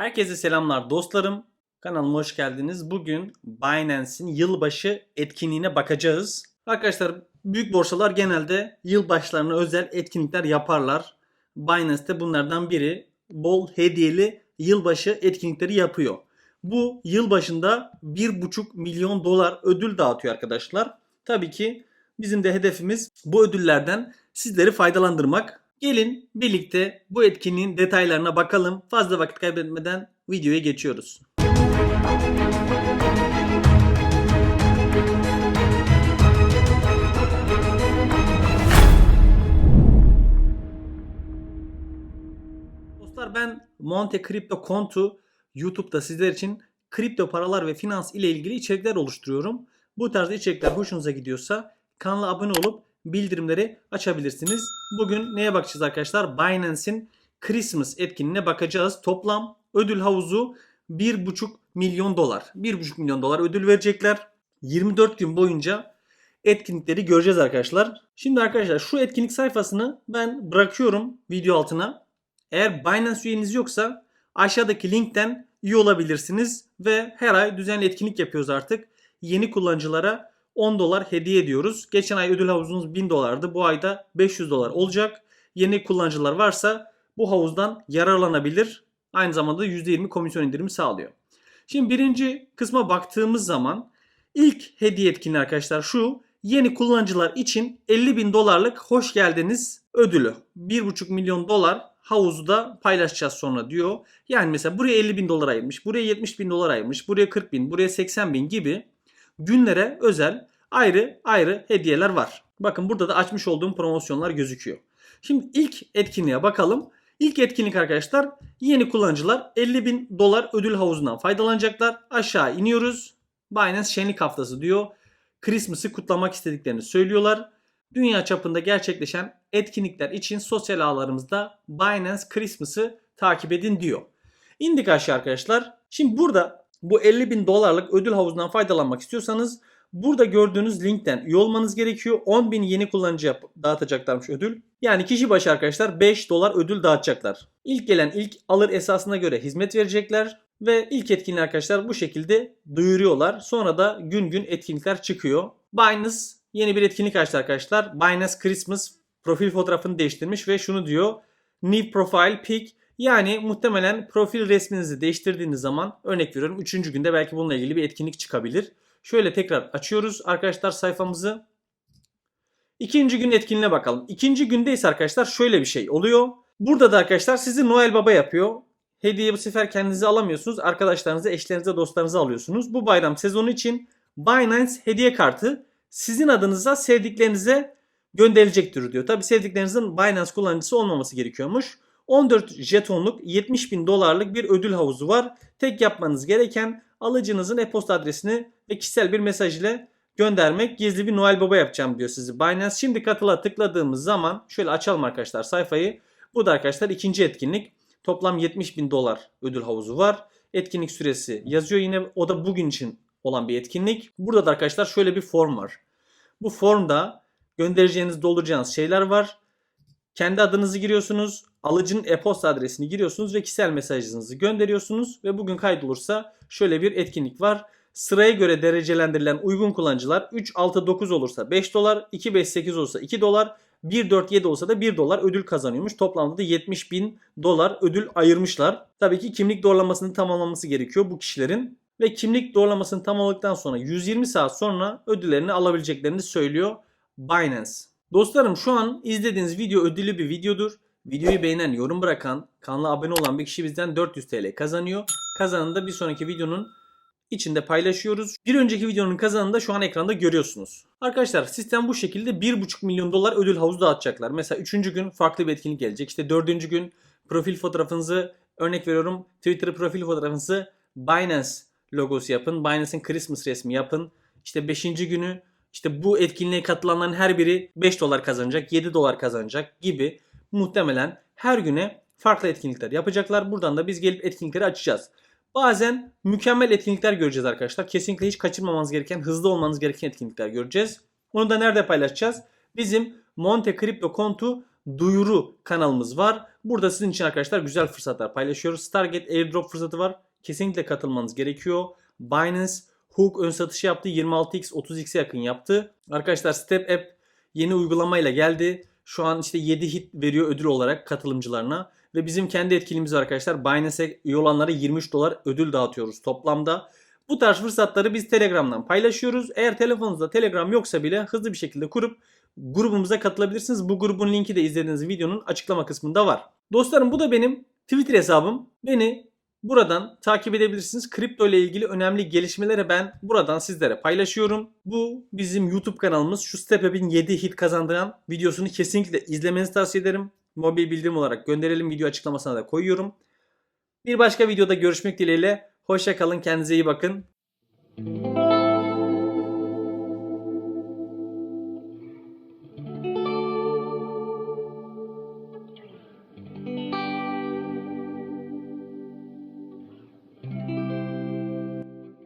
Herkese selamlar dostlarım. Kanalıma hoş geldiniz. Bugün Binance'in yılbaşı etkinliğine bakacağız. Arkadaşlar büyük borsalar genelde yılbaşlarına özel etkinlikler yaparlar. Binance de bunlardan biri. Bol hediyeli yılbaşı etkinlikleri yapıyor. Bu yılbaşında 1,5 milyon dolar ödül dağıtıyor arkadaşlar. Tabii ki bizim de hedefimiz bu ödüllerden sizleri faydalandırmak. Gelin birlikte bu etkinliğin detaylarına bakalım. Fazla vakit kaybetmeden videoya geçiyoruz. Dostlar ben Monte Crypto Kontu YouTube'da sizler için kripto paralar ve finans ile ilgili içerikler oluşturuyorum. Bu tarz içerikler hoşunuza gidiyorsa kanala abone olup bildirimleri açabilirsiniz. Bugün neye bakacağız arkadaşlar? Binance'in Christmas etkinliğine bakacağız. Toplam ödül havuzu 1,5 milyon dolar. 1,5 milyon dolar ödül verecekler. 24 gün boyunca etkinlikleri göreceğiz arkadaşlar. Şimdi arkadaşlar şu etkinlik sayfasını ben bırakıyorum video altına. Eğer Binance üyeniz yoksa aşağıdaki linkten üye olabilirsiniz ve her ay düzenli etkinlik yapıyoruz artık. Yeni kullanıcılara 10 dolar hediye ediyoruz. Geçen ay ödül havuzunuz 1000 dolardı. Bu ayda 500 dolar olacak. Yeni kullanıcılar varsa bu havuzdan yararlanabilir. Aynı zamanda %20 komisyon indirimi sağlıyor. Şimdi birinci kısma baktığımız zaman ilk hediye etkinliği arkadaşlar şu. Yeni kullanıcılar için 50 bin dolarlık hoş geldiniz ödülü. 1,5 milyon dolar havuzda paylaşacağız sonra diyor. Yani mesela buraya 50 bin dolar ayırmış, buraya 70 bin dolar ayırmış, buraya 40 bin, buraya 80 bin gibi günlere özel ayrı ayrı hediyeler var. Bakın burada da açmış olduğum promosyonlar gözüküyor. Şimdi ilk etkinliğe bakalım. İlk etkinlik arkadaşlar yeni kullanıcılar 50 bin dolar ödül havuzundan faydalanacaklar. Aşağı iniyoruz. Binance şenlik haftası diyor. Christmas'ı kutlamak istediklerini söylüyorlar. Dünya çapında gerçekleşen etkinlikler için sosyal ağlarımızda Binance Christmas'ı takip edin diyor. İndik aşağı arkadaşlar. Şimdi burada bu 50 bin dolarlık ödül havuzundan faydalanmak istiyorsanız burada gördüğünüz linkten üye olmanız gerekiyor. 10 bin yeni kullanıcı yap- dağıtacaklarmış ödül. Yani kişi başı arkadaşlar 5 dolar ödül dağıtacaklar. İlk gelen ilk alır esasına göre hizmet verecekler. Ve ilk etkinliği arkadaşlar bu şekilde duyuruyorlar. Sonra da gün gün etkinlikler çıkıyor. Binance yeni bir etkinlik açtı arkadaşlar. Binance Christmas profil fotoğrafını değiştirmiş ve şunu diyor. New Profile Pic yani muhtemelen profil resminizi değiştirdiğiniz zaman örnek veriyorum 3. günde belki bununla ilgili bir etkinlik çıkabilir. Şöyle tekrar açıyoruz arkadaşlar sayfamızı. İkinci gün etkinliğine bakalım. İkinci günde ise arkadaşlar şöyle bir şey oluyor. Burada da arkadaşlar sizi Noel Baba yapıyor. Hediye bu sefer kendinize alamıyorsunuz. Arkadaşlarınıza, eşlerinize, dostlarınıza alıyorsunuz. Bu bayram sezonu için Binance hediye kartı sizin adınıza sevdiklerinize gönderilecektir diyor. Tabi sevdiklerinizin Binance kullanıcısı olmaması gerekiyormuş. 14 jetonluk 70 bin dolarlık bir ödül havuzu var. Tek yapmanız gereken alıcınızın e-posta adresini ve kişisel bir mesaj ile göndermek. Gizli bir Noel Baba yapacağım diyor sizi Binance. Şimdi katıla tıkladığımız zaman şöyle açalım arkadaşlar sayfayı. Bu da arkadaşlar ikinci etkinlik. Toplam 70 bin dolar ödül havuzu var. Etkinlik süresi yazıyor yine o da bugün için olan bir etkinlik. Burada da arkadaşlar şöyle bir form var. Bu formda göndereceğiniz dolduracağınız şeyler var. Kendi adınızı giriyorsunuz. Alıcının e-posta adresini giriyorsunuz ve kişisel mesajınızı gönderiyorsunuz. Ve bugün kaydolursa şöyle bir etkinlik var. Sıraya göre derecelendirilen uygun kullanıcılar 3, 6, 9 olursa 5 dolar, 2, 5, 8 olursa 2 dolar, 1, 4, 7 olsa da 1 dolar ödül kazanıyormuş. Toplamda da 70 bin dolar ödül ayırmışlar. Tabii ki kimlik doğrulamasını tamamlaması gerekiyor bu kişilerin. Ve kimlik doğrulamasını tamamladıktan sonra 120 saat sonra ödüllerini alabileceklerini söylüyor Binance. Dostlarım şu an izlediğiniz video ödüllü bir videodur. Videoyu beğenen, yorum bırakan, kanala abone olan bir kişi bizden 400 TL kazanıyor. Kazanını da bir sonraki videonun içinde paylaşıyoruz. Bir önceki videonun kazanını da şu an ekranda görüyorsunuz. Arkadaşlar sistem bu şekilde 1,5 milyon dolar ödül havuzu dağıtacaklar. Mesela 3. gün farklı bir etkinlik gelecek. İşte 4. gün profil fotoğrafınızı örnek veriyorum Twitter profil fotoğrafınızı Binance logosu yapın. Binance'in Christmas resmi yapın. İşte 5. günü işte bu etkinliğe katılanların her biri 5 dolar kazanacak, 7 dolar kazanacak gibi muhtemelen her güne farklı etkinlikler yapacaklar. Buradan da biz gelip etkinlikleri açacağız. Bazen mükemmel etkinlikler göreceğiz arkadaşlar. Kesinlikle hiç kaçırmamanız gereken, hızlı olmanız gereken etkinlikler göreceğiz. Onu da nerede paylaşacağız? Bizim Monte Crypto Kontu duyuru kanalımız var. Burada sizin için arkadaşlar güzel fırsatlar paylaşıyoruz. Stargate airdrop fırsatı var. Kesinlikle katılmanız gerekiyor. Binance Hook ön satışı yaptı. 26x 30x'e yakın yaptı. Arkadaşlar Step App yeni uygulamayla geldi. Şu an işte 7 hit veriyor ödül olarak katılımcılarına. Ve bizim kendi etkinliğimiz arkadaşlar. Binance'e üye olanlara 23 dolar ödül dağıtıyoruz toplamda. Bu tarz fırsatları biz Telegram'dan paylaşıyoruz. Eğer telefonunuzda Telegram yoksa bile hızlı bir şekilde kurup grubumuza katılabilirsiniz. Bu grubun linki de izlediğiniz videonun açıklama kısmında var. Dostlarım bu da benim Twitter hesabım. Beni buradan takip edebilirsiniz. Kripto ile ilgili önemli gelişmeleri ben buradan sizlere paylaşıyorum. Bu bizim YouTube kanalımız. Şu Step App'in 7 hit kazandıran videosunu kesinlikle izlemenizi tavsiye ederim. Mobil bildirim olarak gönderelim. Video açıklamasına da koyuyorum. Bir başka videoda görüşmek dileğiyle. Hoşça kalın. Kendinize iyi bakın.